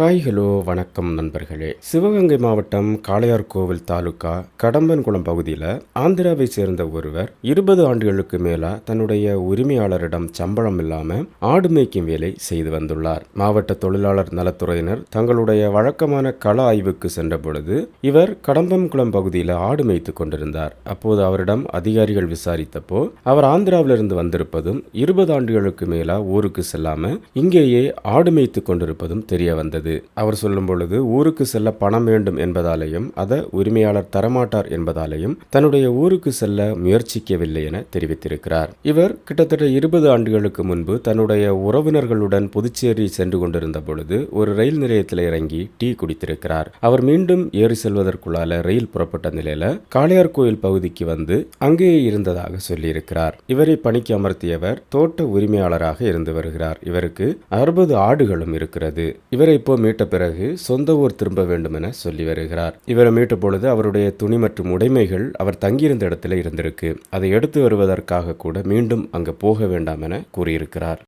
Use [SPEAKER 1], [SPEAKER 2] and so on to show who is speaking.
[SPEAKER 1] Hi hello வணக்கம் நண்பர்களே. சிவகங்கை மாவட்டம் காளையார்கோவில் தாலுகா கடம்பன்குளம் பகுதியில் ஆந்திராவை சேர்ந்த ஒருவர் இருபது ஆண்டுகளுக்கு மேலா தன்னுடைய உரிமையாளரிடம் சம்பளம் இல்லாமல் ஆடு மேய்க்கும் வேலை செய்து வந்துள்ளார். மாவட்ட தொழிலாளர் நலத்துறையினர் தங்களுடைய வழக்கமான கள ஆய்வுக்கு சென்ற பொழுது இவர் கடம்பன்குளம் பகுதியில் ஆடு மேய்த்து கொண்டிருந்தார். அப்போது அவரிடம் அதிகாரிகள் விசாரித்தப்போ அவர் ஆந்திராவிலிருந்து வந்திருப்பதும் இருபது ஆண்டுகளுக்கு மேலா ஊருக்கு செல்லாமல் இங்கேயே ஆடு மேய்த்து கொண்டிருப்பதும் தெரிய வந்தது. அவர் சொல்லும் பொழுது ஊருக்கு செல்ல பணம் வேண்டும் என்பதாலேயும் அதை உரிமையாளர் தரமாட்டார் என்பதாலேயும் தன்னுடைய ஊருக்கு செல்ல முயற்சிக்கவில்லை என தெரிவித்திருக்கிறார். இவர் கிட்டத்தட்ட இருபது ஆண்டுகளுக்கு முன்பு தன்னுடைய உறவினர்களுடன் புதுச்சேரி சென்று கொண்டிருந்த பொழுது ஒரு ரயில் நிலையத்தில் இறங்கி டீ குடித்திருக்கிறார். அவர் மீண்டும் ஏறி செல்வதற்குள்ளால ரயில் புறப்பட்ட நிலையில காளையார் கோயில் பகுதிக்கு வந்து அங்கேயே இருந்ததாக சொல்லியிருக்கிறார். இவரை பணிக்கு அமர்த்தியவர் தோட்ட உரிமையாளராக இருந்து வருகிறார். இவருக்கு அறுபது ஆடுகளும் இருக்கிறது. இவரை இப்போ மீட்ட பிறகு சொந்த ஊர் திரும்ப வேண்டும் என சொல்லி வருகிறார். இவரை மீட்ட பொழுது அவருடைய துணி மற்றும் உடைமைகள் அவர் தங்கியிருந்த இடத்துல இருந்திருக்கு. அதை எடுத்து வருவதற்காக கூட மீண்டும் அங்கு போக வேண்டாம் என கூறியிருக்கிறார்.